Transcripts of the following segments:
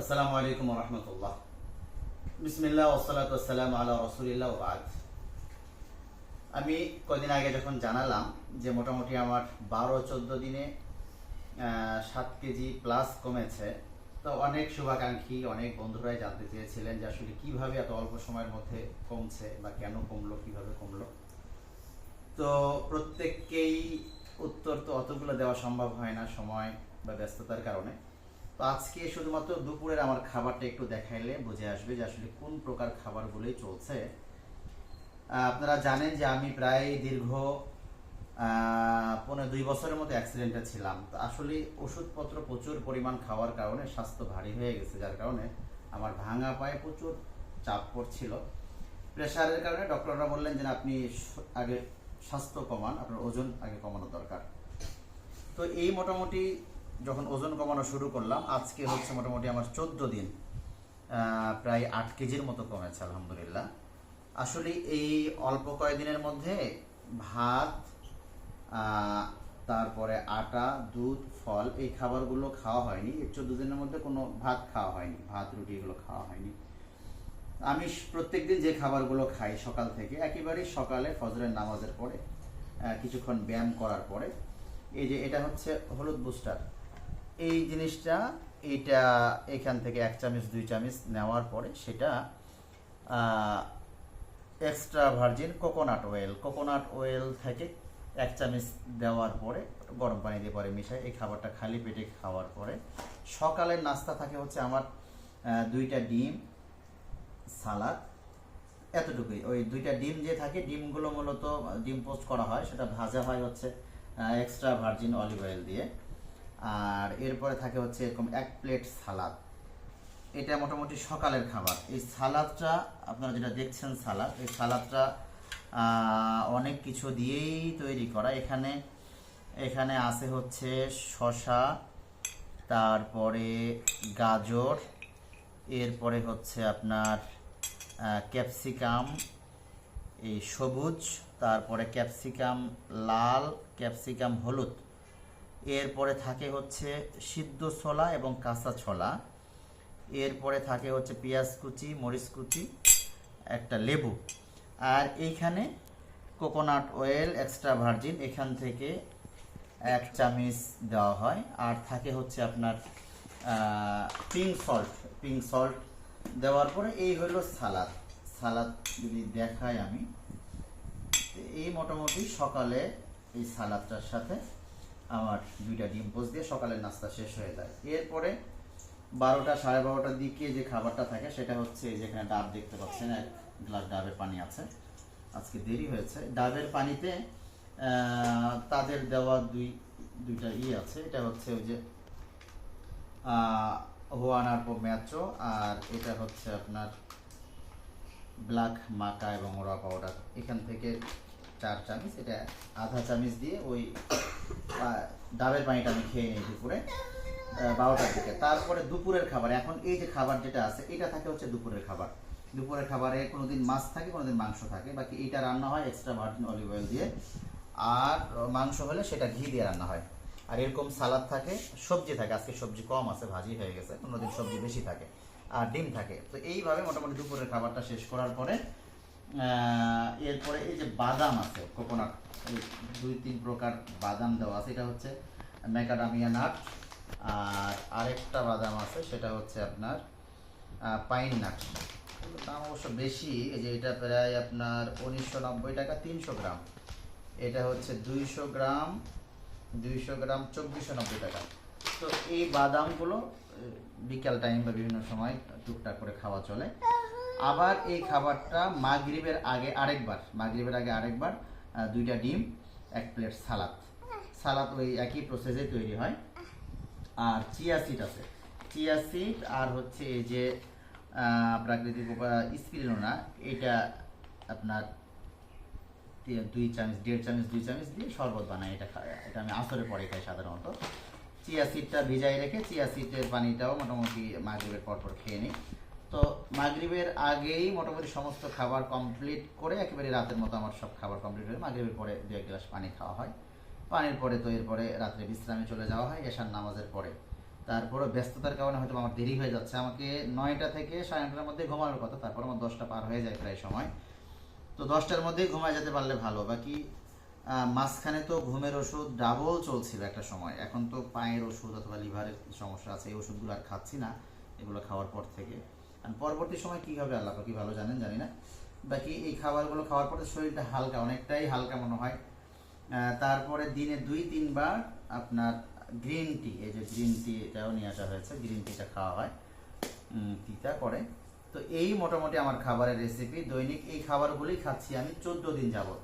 আসসালামু আলাইকুম রহমতুল্লাহ। বিসমিল্লাহ ওসালাত আসসালাম আলা রসুলিল্লাহ বাদ। আমি কদিন আগে যখন জানালাম যে মোটামুটি আমার বারো চোদ্দ দিনে সাত কেজি প্লাস কমেছে, তো অনেক শুভাকাঙ্ক্ষী, অনেক বন্ধুরাই জানতে চেয়েছিলেন যে আসলে কীভাবে এত অল্প সময়ের মধ্যে কমছে বা কেন কমলো, কীভাবে কমলো। তো প্রত্যেককেই উত্তর তো অতগুলো দেওয়া সম্ভব হয় না সময় বা ব্যস্ততার কারণে। তো আজকে শুধুমাত্র দুপুরের আমার খাবারটা একটু দেখাইলে বুঝে আসবে যে আসলে কোন প্রকার খাবারগুলোই চলছে। আপনারা জানেন যে আমি প্রায় দীর্ঘ পনেরো দুই বছরের মতো অ্যাক্সিডেন্টে ছিলাম। তো আসলে ওষুধপত্র প্রচুর পরিমাণ খাওয়ার কারণে স্বাস্থ্য ভারী হয়ে গেছে, যার কারণে আমার ভাঙা পায়ে প্রচুর চাপ পড়ছিল। প্রেশারের কারণে ডক্টররা বললেন যে আপনি আগে স্বাস্থ্য কমান, আপনার ওজন আগে কমানো দরকার। তো এই মোটামুটি যখন ওজন কমানো শুরু করলাম, আজকে হচ্ছে মোটামুটি আমার চোদ্দ দিন প্রায় আট কেজির মতো কমেছে, আলহামদুলিল্লাহ। আসলে এই অল্প কয়েকদিনের মধ্যে ভাত তারপরে আটা, দুধ, ফল, এই খাবারগুলো খাওয়া হয়নি। চোদ্দ দিনের মধ্যে কোনো ভাত খাওয়া হয়নি, ভাত, রুটি এগুলো খাওয়া হয়নি। আমি প্রত্যেক দিন যে খাবারগুলো খাই সকাল থেকে, একেবারেই সকালে ফজরের নামাজের পরে কিছুক্ষণ ব্যায়াম করার পরে, এই যে এটা হচ্ছে হলুদ বুস্টার। এই জিনিসটা এইটা এখান থেকে এক চামচ, দুই চামচ নেওয়ার পরে সেটা extra virgin coconut oil coconut oil থেকে এক চামচ দেওয়ার পরে, গরম পানি দিয়ে পরে মিশাই, এই খাবারটা খালি পেটে খাওয়ার পরে। সকালের নাস্তা থাকে হচ্ছে আমার দুইটা ডিম, সালাদ। এতটুকুই। ওই দুইটা ডিম যে থাকে, ডিমগুলো মূলত, ডিম পোস্ট করা হয়, সেটা ভাজা হয় হচ্ছে এক্সট্রা ভার্জিন অলিভ অয়েল দিয়ে। আর এরপরে থাকে হচ্ছে এরকম এক প্লেট সালাদ। এটা মোটামুটি সকালের খাবার। এই সালাদটা আপনারা যেটা দেখছেন সালাদ, এই সালাদটা অনেক কিছু দিয়েই তৈরি করা। এখানে এখানে আছে হচ্ছে শশা তারপরে গাজর, এরপরে হচ্ছে আপনার ক্যাপসিকাম, এই সবুজ, তারপরে ক্যাপসিকাম লাল, ক্যাপসিকাম হলুদ। এরপরে থাকে হচ্ছে সিদ্ধ ছোলা এবং কাঁচা ছোলা। এরপরে থাকে হচ্ছে পেঁয়াজ কুচি, মরিচ কুচি, একটা লেবু। আর এইখানে কোকোনাট অয়েল, এক্সট্রা ভার্জিন, এখান থেকে এক চামিচ দেওয়া হয়। আর থাকে হচ্ছে আপনার পিঙ্ক সল্ট পিঙ্ক সল্ট দেওয়ার পরে এই হলো সালাদ। সালাদ যদি দেখাই আমি, এই মোটামুটি সকালে এই সালাদটার সাথে আমার দুইটা ডিম পোস্ট দিয়ে সকালের নাস্তা শেষ হয়ে যায়। এরপরে বারোটা, সাড়ে বারোটার দিকে যে খাবারটা থাকে, সেটা হচ্ছে যেখানে ডাব দেখতে পাচ্ছেন, এক গ্লাস ডাবের পানি আছে। আজকে দেরি হয়েছে। ডাবের পানিতে তাদের দেওয়া দুই, দুইটা ই আছে। এটা হচ্ছে ওই যে হোয়ানার পো ম্যাচো, আর এটা হচ্ছে আপনার ব্ল্যাক মাকা এবং ওরা পাউডার। এখান থেকে চার চামচ, এটা আধা চামচ দিয়ে ওই ডাবের পানিটা আমি খেয়ে নিই দুপুরে বারোটার দিকে। তারপরে দুপুরের খাবার, এখন এই যে খাবার যেটা আছে, এটা থাকে হচ্ছে দুপুরের খাবার। দুপুরের খাবারে কোনোদিন মাছ থাকে, কোনোদিন মাংস থাকে। বাকি এইটা রান্না হয় এক্সট্রা ভার্জিন অলিভ অয়েল দিয়ে। আর মাংস হলে সেটা ঘি দিয়ে রান্না হয়। আর এরকম সালাদ থাকে, সবজি থাকে। আজকে সবজি কম আছে, ভাজি হয়ে গেছে, কোনোদিন সবজি বেশি থাকে। আর ডিম থাকে। তো এইভাবে মোটামুটি দুপুরের খাবারটা শেষ করার পরে এরপরে এই যে বাদাম আছে কোকোনাট এই দুই তিন প্রকার বাদাম দেওয়া আছে, এটা হচ্ছে ম্যাকাডামিয়া নাট আর আরেকটা বাদাম আছে, সেটা হচ্ছে আপনার পাইন নাট দাম অবশ্য বেশি, এই যে এটা প্রায় আপনার উনিশশো নব্বই টাকা তিনশো গ্রাম। এটা হচ্ছে দুইশো গ্রাম দুইশো গ্রাম চব্বিশশো নব্বই টাকা। তো এই বাদামগুলো বিকাল টাইম বা বিভিন্ন সময় টুকটাক করে খাওয়া চলে। আবার এই খাবারটা মাগরিবের আগে আরেকবার, মাগরিবের আগে আরেকবার দুইটা ডিম, এক প্লেট সালাদ। সালাদ ওই একই প্রসেসে তৈরি হয়। আর চিয়া সিড আছে। চিয়া সিড আর হচ্ছে এই যে প্রাকৃতিক স্পিরিনোনা, এটা আপনার দুই চামচ, দেড় চামচ, দুই চামচ দিয়ে শরবত বানাই এটা এটা আমি আসরে পরে খাই সাধারণত। চিয়া সিডটা ভিজাই রেখে, চিয়া সিডের পানিটাও মোটামুটি মাগরিবের পর পর খেয়ে নিই। তো মাগরিবের আগেই মোটামুটি সমস্ত খাবার কমপ্লিট করে একেবারে রাতের মতো আমার সব খাবার কমপ্লিট হয়ে মাগরিবের পরে দু এক গ্লাস পানি খাওয়া হয়। পানির পরে তো এরপরে রাত্রে বিশ্রামে চলে যাওয়া হয়, এশার নামাজের পরে। তারপরে ব্যস্ততার কারণে হয়তো আমার দেরি হয়ে যাচ্ছে। আমাকে নয়টা থেকে সাড়ে নটার মধ্যে ঘুমানোর কথা, তারপর আমার দশটা পার হয়ে যায় প্রায় সময়। তো দশটার মধ্যেই ঘুমায় যেতে পারলে ভালো। বাকি মাঝখানে তো ঘুমের ওষুধ ডাবল চলছিল একটা সময়। এখন তো পায়ের ওষুধ অথবা লিভারের সমস্যা আছে, এই ওষুধগুলো আর খাচ্ছি না, এগুলো খাওয়ার পর থেকে। আর পরবর্তী সময় কী হবে আল্লাহ কি ভালো জানেন? জানি না। বাকি এই খাবারগুলো খাওয়ার পরে শরীরটা হালকা, অনেকটাই হালকা মনে হয়। তারপরে দিনে দুই, তিনবার আপনার গ্রিন টি, এই যে গ্রিন টি এটাও নিয়ে আসা হয়েছে, গ্রিন টিটা খাওয়া হয়। তিতা করে। তো এই মোটামুটি আমার খাবারের রেসিপি দৈনিক এই খাবারগুলি খাচ্ছি আমি চোদ্দ দিন যাবত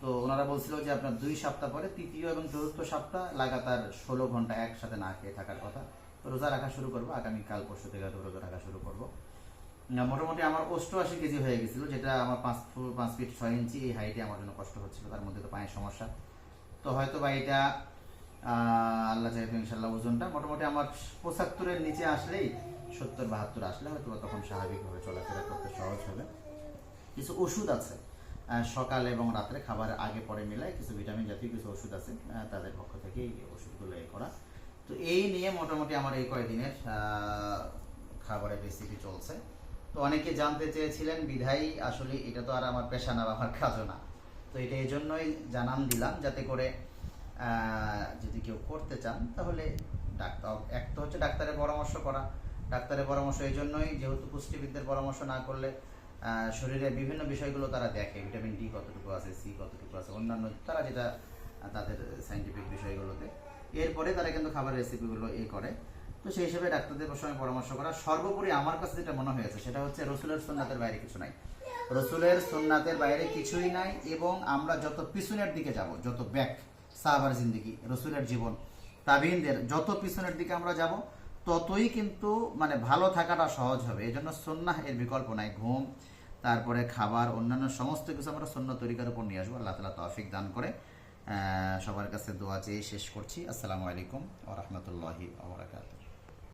তো ওনারা বলছিল যে আপনার দুই সপ্তাহ পরে, তৃতীয় এবং চতুর্থ সপ্তাহ লাগাতার ষোলো ঘণ্টা একসাথে না খেয়ে থাকার কথা। রোজা রাখা শুরু করব আগামীকাল পরশু থেকে রোজা রাখা শুরু করব। মোটামুটি আমার অষ্টআশি কেজি হয়ে গেছিল, যেটা আমার পাঁচ পাঁচ ফিট ছয় ইঞ্চি, এই হাইটে আমার জন্য কষ্ট হচ্ছিল, তার মধ্যে তো পায়ের সমস্যা। তো হয়তো বা এটা আল্লাহ চাইবে ইনশাল্লাহ ওজনটা মোটামুটি আমার পঁচাত্তরের নিচে আসলেই সত্তর, বাহাত্তর আসলে হয়তো তখন স্বাভাবিকভাবে চলাফেরা করতে সহজ হবে। কিছু ওষুধ আছে সকাল এবং রাত্রে খাবারের আগে পরে মিলায় কিছু ভিটামিন জাতীয় কিছু ওষুধ আছে তাদের পক্ষ থেকে এই ওষুধগুলো এ করা। তো এই নিয়ে মোটামুটি আমার এই কয়দিনের খাবারের রেসিপি চলছে। তো অনেকে জানতে চেয়েছিলেন বিধাই আসলে এটা তো আর আমার পেশা না আমার কাজও না। তো এটা এই জন্যই জানান দিলাম যাতে করে যদি কেউ করতে চান তাহলে ডাক্তার এক তো হচ্ছে ডাক্তারের পরামর্শ করা। ডাক্তারের পরামর্শ এই জন্যই যেহেতু পুষ্টিবিদদের পরামর্শ না করলে আহ, শরীরের বিভিন্ন বিষয়গুলো তারা দেখে ভিটামিন ডি কতটুকু আছে সি কতটুকু আছে অন্যান্য তারা যেটা তাদের সাইন্টিফিক বিষয়গুলোতে এরপরে তারা কিন্তু খাবার রেসিপিগুলো এ করে। তো সেই হিসেবে ডাক্তারদের সঙ্গে পরামর্শ করা, সর্বোপরি আমার কাছে যেটা মনে হয়েছে সেটা হচ্ছে রসুলের সুন্নাতের বাইরে কিছু নাই। রসুলের সুন্নাতের বাইরে কিছুই নাই এবং আমরা যত পিছনের দিকে যাব, যত ব্যাক সাহাবার জিন্দিগি, রসুলের জীবন, তাবিনদের, যত পিছনের দিকে আমরা যাব, ততই কিন্তু মানে ভালো থাকাটা সহজ হবে। এই জন্য সন্ন্যাহ এর বিকল্প নাই। ঘুম, তারপরে খাবার, অন্যান্য সমস্ত কিছু আমরা সন্ন্য তরিকার উপর নিয়ে আসব। আল্লাহ তালা তৌফিক দান করে। সবার কাছে দোয়া চেয়ে শেষ করছি। আসসালামু আলাইকুম ওরহমতুল্লাহি ওবরাকাতুহ